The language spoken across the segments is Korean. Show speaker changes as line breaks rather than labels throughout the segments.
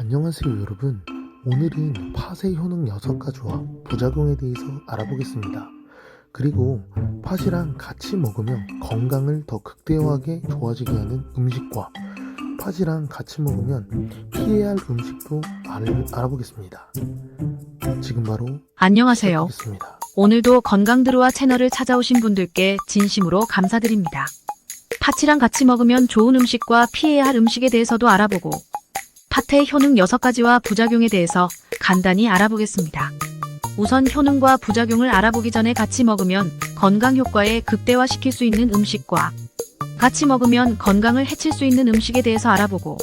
안녕하세요 여러분 오늘은 팥의 효능 6가지와 부작용에 대해서 알아보겠습니다 그리고 팥이랑 같이 먹으면 건강을 더 극대화하게 좋아지게 하는 음식과 팥이랑 같이 먹으면 피해야 할 음식도 알, 알아보겠습니다 지금 바로
안녕하세요.
시작하겠습니다
오늘도 건강 드루와 채널을 찾아오신 분들께 진심으로 감사드립니다. 팥이랑 같이 먹으면 좋은 음식과 피해야 할 음식에 대해서도 알아보고 팥의 효능 6가지와 부작용에 대해서 간단히 알아보겠습니다. 우선 효능과 부작용을 알아보기 전에 같이 먹으면 건강 효과에 극대화시킬 수 있는 음식과 같이 먹으면 건강을 해칠 수 있는 음식에 대해서 알아보고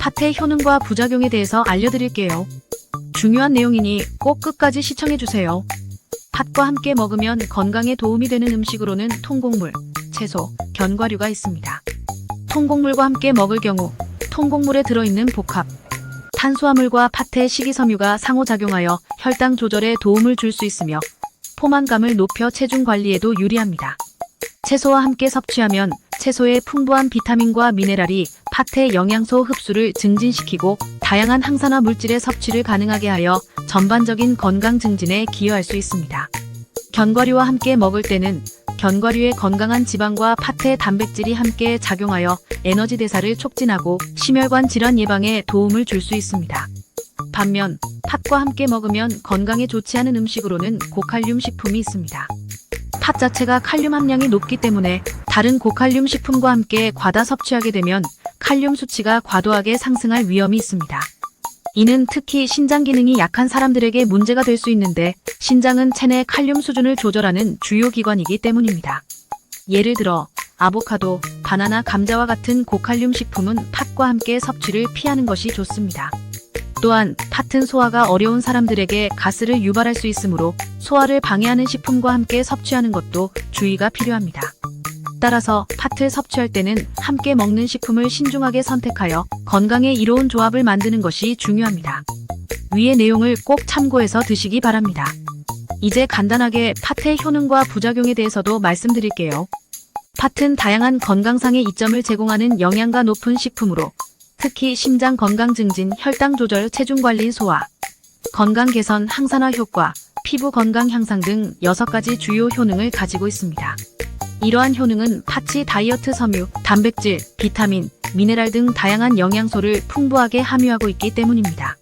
팥의 효능과 부작용에 대해서 알려드릴게요. 중요한 내용이니 꼭 끝까지 시청해주세요. 팥과 함께 먹으면 건강에 도움이 되는 음식으로는 통곡물, 채소, 견과류가 있습니다. 통곡물과 함께 먹을 경우 통곡물에 들어있는 복합, 탄수화물과 팥의 식이섬유가 상호작용하여 혈당 조절에 도움을 줄 수 있으며 포만감을 높여 체중 관리에도 유리합니다. 채소와 함께 섭취하면 채소의 풍부한 비타민과 미네랄이 팥의 영양소 흡수를 증진시키고 다양한 항산화 물질의 섭취를 가능하게 하여 전반적인 건강 증진에 기여할 수 있습니다. 견과류와 함께 먹을 때는 견과류의 건강한 지방과 팥의 단백질이 함께 작용하여 에너지 대사를 촉진하고 심혈관 질환 예방에 도움을 줄 수 있습니다. 반면 팥과 함께 먹으면 건강에 좋지 않은 음식으로는 고칼륨 식품이 있습니다. 팥 자체가 칼륨 함량이 높기 때문에 다른 고칼륨 식품과 함께 과다 섭취하게 되면 칼륨 수치가 과도하게 상승할 위험이 있습니다. 이는 특히 신장 기능이 약한 사람들에게 문제가 될 수 있는데 신장은 체내 칼륨 수준을 조절하는 주요 기관이기 때문입니다. 예를 들어 아보카도, 바나나, 감자와 같은 고칼륨 식품은 팥과 함께 섭취를 피하는 것이 좋습니다. 또한 팥은 소화가 어려운 사람들에게 가스를 유발할 수 있으므로 소화를 방해하는 식품과 함께 섭취하는 것도 주의가 필요합니다. 따라서 팥을 섭취할 때는 함께 먹는 식품을 신중하게 선택하여 건강에 이로운 조합을 만드는 것이 중요합니다. 위의 내용을 꼭 참고해서 드시기 바랍니다. 이제 간단하게 팥의 효능과 부작용에 대해서도 말씀드릴게요. 팥은 다양한 건강상의 이점을 제공하는 영양가 높은 식품으로 특히 심장 건강 증진, 혈당 조절, 체중 관리 소화, 건강 개선, 항산화 효과, 피부 건강 향상 등 6가지 주요 효능을 가지고 있습니다. 이러한 효능은 팥이 다이어트 섬유, 단백질, 비타민, 미네랄 등 다양한 영양소를 풍부하게 함유하고 있기 때문입니다.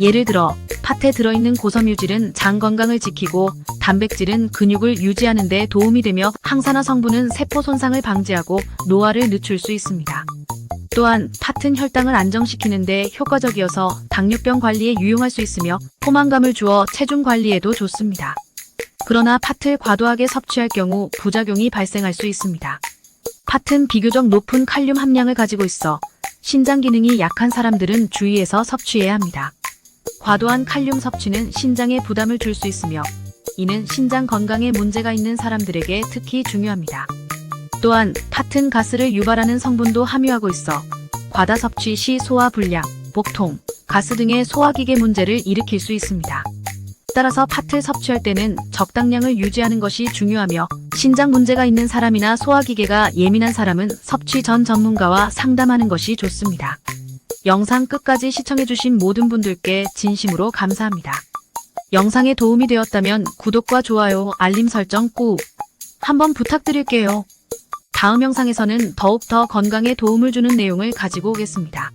예를 들어 팥에 들어있는 고섬유질은 장 건강을 지키고 단백질은 근육을 유지하는 데 도움이 되며 항산화 성분은 세포 손상을 방지하고 노화를 늦출 수 있습니다. 또한 팥은 혈당을 안정시키는 데 효과적이어서 당뇨병 관리에 유용할 수 있으며 포만감을 주어 체중 관리에도 좋습니다. 그러나 팥을 과도하게 섭취할 경우 부작용이 발생할 수 있습니다. 팥은 비교적 높은 칼륨 함량을 가지고 있어 신장 기능이 약한 사람들은 주의해서 섭취해야 합니다. 과도한 칼륨 섭취는 신장에 부담을 줄 수 있으며 이는 신장 건강에 문제가 있는 사람들에게 특히 중요합니다. 또한 팥은 가스를 유발하는 성분도 함유하고 있어 과다 섭취 시 소화 불량, 복통, 가스 등의 소화기계 문제를 일으킬 수 있습니다. 따라서 팥을 섭취할 때는 적당량을 유지하는 것이 중요하며 신장 문제가 있는 사람이나 소화기계가 예민한 사람은 섭취 전 전문가와 상담하는 것이 좋습니다. 영상 끝까지 시청해주신 모든 분들께 진심으로 감사합니다. 영상에 도움이 되었다면 구독과 좋아요, 알림 설정 꾹 한번 부탁드릴게요. 다음 영상에서는 더욱 더 건강에 도움을 주는 내용을 가지고 오겠습니다.